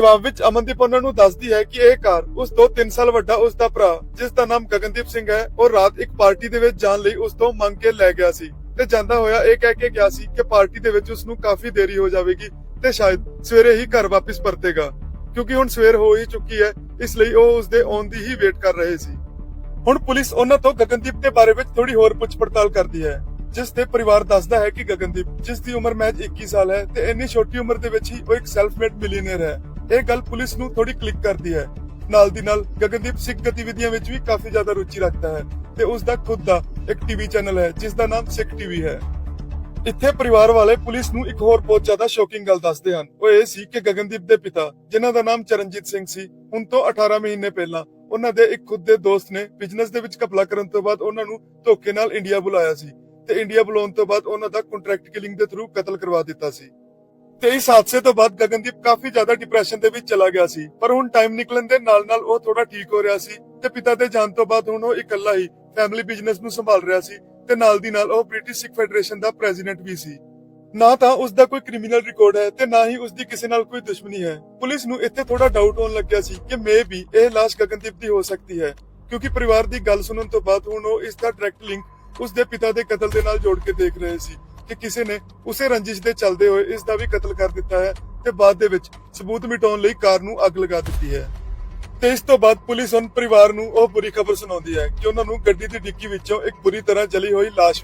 ਜਵਾਬ ਵਿੱਚ ਅਮਨਦੀਪ ਉਹਨਾਂ ਨੂੰ ਦੱਸਦੀ ਹੈ ਕਿ ਇਹ ਕਾਰ ਉਸ ਤੋਂ 3 ਸਾਲ ਵੱਡਾ ਉਸ ਦਾ ਭਰਾ, ਜਿਸ ਦਾ ਨਾਮ ਗਗਨਦੀਪ ਸਿੰਘ ਹੈ ਉਹ ਰਾਤ ਇੱਕ ਪਾਰਟੀ ਦੇ ਵਿੱਚ ਜਾਣ ਲਈ ਉਸ ਤੋਂ ਮੰਗ ਕੇ ਲੈ ਗਿਆ ਸੀ। ਤੇ ਜਾਂਦਾ ਹੋਇਆ ਇਹ ਕਹਿ ਕੇ ਗਿਆ ਸੀ ਕਿ ਪਾਰਟੀ ਦੇ ਵਿੱਚ ਉਸ ਨੂੰ ਕਾਫੀ ਦੇਰੀ ਹੋ ਜਾਵੇਗੀ ਤੇ ਸ਼ਾਇਦ ਸਵੇਰੇ ਹੀ ਘਰ ਵਾਪਸ ਪਰਤੇਗਾ, ਕਿਉਂਕਿ ਹੁਣ ਸਵੇਰ ਹੋ ਹੀ ਚੁੱਕੀ ਹੈ, ਇਸ ਲਈ ਉਹ ਉਸ ਦੇ ਆਉਣ ਦੀ ਹੀ ਵੇਟ ਕਰ ਰਹੇ ਸੀ। ਹੁਣ ਪੁਲਿਸ ਉਹਨਾਂ ਤੋਂ ਗਗਨਦੀਪ ਦੇ ਬਾਰੇ ਵਿੱਚ ਥੋੜੀ ਹੋਰ ਪੁੱਛ ਪੜਤਾਲ ਕਰਦੀ ਹੈ, ਜਿਸ ਤੇ ਪਰਿਵਾਰ ਦੱਸਦਾ ਹੈ ਕਿ ਗਗਨਦੀਪ, ਜਿਸ ਦੀ ਉਮਰ ਮਹਿਜ 21 ਸਾਲ ਹੈ ਤੇ ਇੰਨੀ ਛੋਟੀ ਉਮਰ ਦੇ ਵਿੱਚ ਹੀ ਉਹ ਇੱਕ ਸੈਲਫ ਮੇਡ ਮਿਲੀਅਨਰ ਹੈ। ਇਹ ਗੱਲ ਪੁਲਿਸ ਨੂੰ ਥੋੜੀ ਕਲਿੱਕ ਕਰਦੀ ਹੈ। ਨਾਲ ਦੀ ਨਾਲ ਗਗਨਦੀਪ ਸਿੱਖ ਗਤੀਵਿਧੀਆਂ ਵਿੱਚ ਵੀ ਕਾਫੀ ਜ਼ਿਆਦਾ ਰੁਚੀ ਰੱਖਦਾ ਹੈ ਤੇ ਉਸ ਦਾ ਖੁਦ ਦਾ ਇੱਕ ਟੀਵੀ ਚੈਨਲ ਹੈ ਜਿਸ ਦਾ ਨਾਮ ਸਿੱਖ ਟੀਵੀ ਹੈ। ਇੱਥੇ ਪਰਿਵਾਰ ਵਾਲੇ ਪੁਲਿਸ ਨੂੰ ਇੱਕ ਹੋਰ ਬਹੁਤ ਜ਼ਿਆਦਾ ਸ਼ੌਕਿੰਗ ਗੱਲ ਦੱਸਦੇ ਹਨ। ਉਹ ਇਹ ਸੀ ਕਿ ਗਗਨਦੀਪ ਦੇ ਪਿਤਾ, ਜਿਨ੍ਹਾਂ ਦਾ ਨਾਮ ਚਰਨਜੀਤ ਸਿੰਘ ਸੀ, ਹੁਣ ਤੋਂ 18 ਮਹੀਨੇ ਪਹਿਲਾਂ ਉਹਨਾਂ ਦੇ ਇੱਕ ਖੁਦ ਦੇ ਦੋਸਤ ਨੇ ਬਿਜ਼ਨਸ ਦੇ ਵਿੱਚ ਘਪਲਾ ਕਰਨ ਤੋਂ ਬਾਅਦ ਉਹਨਾਂ ਨੂੰ ਧੋਖੇ ਨਾਲ ਇੰਡੀਆ ਬੁਲਾਇਆ ਸੀ ਤੇ ਇੰਡੀਆ ਬੁਲਾਉਣ ਤੋਂ ਬਾਅਦ ਉਹਨਾਂ ਦਾ ਕੰਟਰੈਕਟ ਕਿਲਿੰਗ ਦੇ ਥਰੂ ਕਤਲ ਕਰਵਾ ਦਿੱਤਾ ਸੀ। ਤੇ ਇਸ ਹਾਦਸੇ ਤੋਂ ਬਾਅਦ ਗਗਨਦੀਪ ਕਾਫੀ ਜ਼ਿਆਦਾ ਡਿਪਰੈਸ਼ਨ ਦੇ ਵਿੱਚ ਚਲਾ ਗਿਆ ਸੀ। ਪਰ ਹੁਣ ਟਾਈਮ ਨਿਕਲਣ ਦੇ ਨਾਲ ਨਾਲ ਉਹ ਥੋੜਾ ਠੀਕ ਹੋ ਰਿਹਾ ਸੀ ਤੇ ਪਿਤਾ ਦੇ ਜਾਣ ਤੋਂ ਬਾਅਦ ਹੁਣ ਉਹ ਇਕੱਲਾ ਹੀ ਫੈਮਿਲੀ ਬਿਜ਼ਨਸ ਨੂੰ ਸੰਭਾਲ ਰਿਹਾ ਸੀ ਤੇ ਨਾਲ ਦੀ ਨਾਲ ਉਹ ਬ੍ਰਿਟਿਸ਼ ਸਿੱਖ ਫੈਡਰੇਸ਼ਨ ਦਾ ਪ੍ਰੈਜ਼ੀਡੈਂਟ ਵੀ ਸੀ। ਨਾ ਤਾਂ ਉਸ ਦਾ ਕੋਈ ਕ੍ਰਿਮੀਨਲ ਰਿਕਾਰਡ ਹੈ ਤੇ ਨਾ ਹੀ ਉਸ ਦੀ ਕਿਸੇ ਨਾਲ ਕੋਈ ਦੁਸ਼ਮਣੀ ਹੈ। ਪੁਲਿਸ ਨੂੰ ਇੱਥੇ ਥੋੜਾ ਡਾਊਟ ਹੋਣ ਲੱਗਿਆ ਸੀ ਕਿ ਮੇ ਵੀ ਇਹ ਲਾਸ਼ ਗਗਨਦੀਪ ਦੀ ਹੋ ਸਕਦੀ ਹੈ। ਕਿਉਂਕਿ ਪਰਿਵਾਰ ਦੀ ਗੱਲ ਸੁਣਨ ਤੋਂ ਬਾਅਦ ਹੁਣ ਉਹ ਇਸ ਦਾ ਡਾਇਰੈਕਟ ਲਿੰਕ ਉਸ ਦੇ ਪਿਤਾ ਦੇ ਕਤਲ ਦੇ ਨਾਲ ਜੋੜ ਕੇ ਦੇਖ ਰਹੇ ਸੀ। ਕਿ ਕਿਸੇ ਨੇ ਉਸੇ ਰੰਜਿਸ਼ ਦੇ ਚੱਲਦੇ ਹੋਏ ਇਸ ਦਾ ਵੀ ਕਤਲ ਕਰ ਦਿੱਤਾ ਹੈ ਤੇ ਬਾਅਦ ਦੇ ਵਿੱਚ ਸਬੂਤ ਮਿਟਾਉਣ ਲਈ ਕਾਰ ਨੂੰ ਅੱਗ ਲਗਾ ਦਿੱਤੀ ਹੈ। ਤੇ ਇਸ ਤੋਂ ਬਾਅਦ ਪੁਲਿਸ ਹੁਣ ਪਰਿਵਾਰ ਨੂੰ ਉਹ ਬੁਰੀ ਖਬਰ ਸੁਣਾਉਂਦੀ ਹੈ ਕਿ ਉਹਨਾਂ ਨੂੰ ਗੱਡੀ ਦੀ ਡਿੱਗੀ ਵਿੱਚੋਂ ਇੱਕ ਬੁਰੀ ਤਰ੍ਹਾਂ ਜਲੀ ਹੋਈ ਲਾਸ਼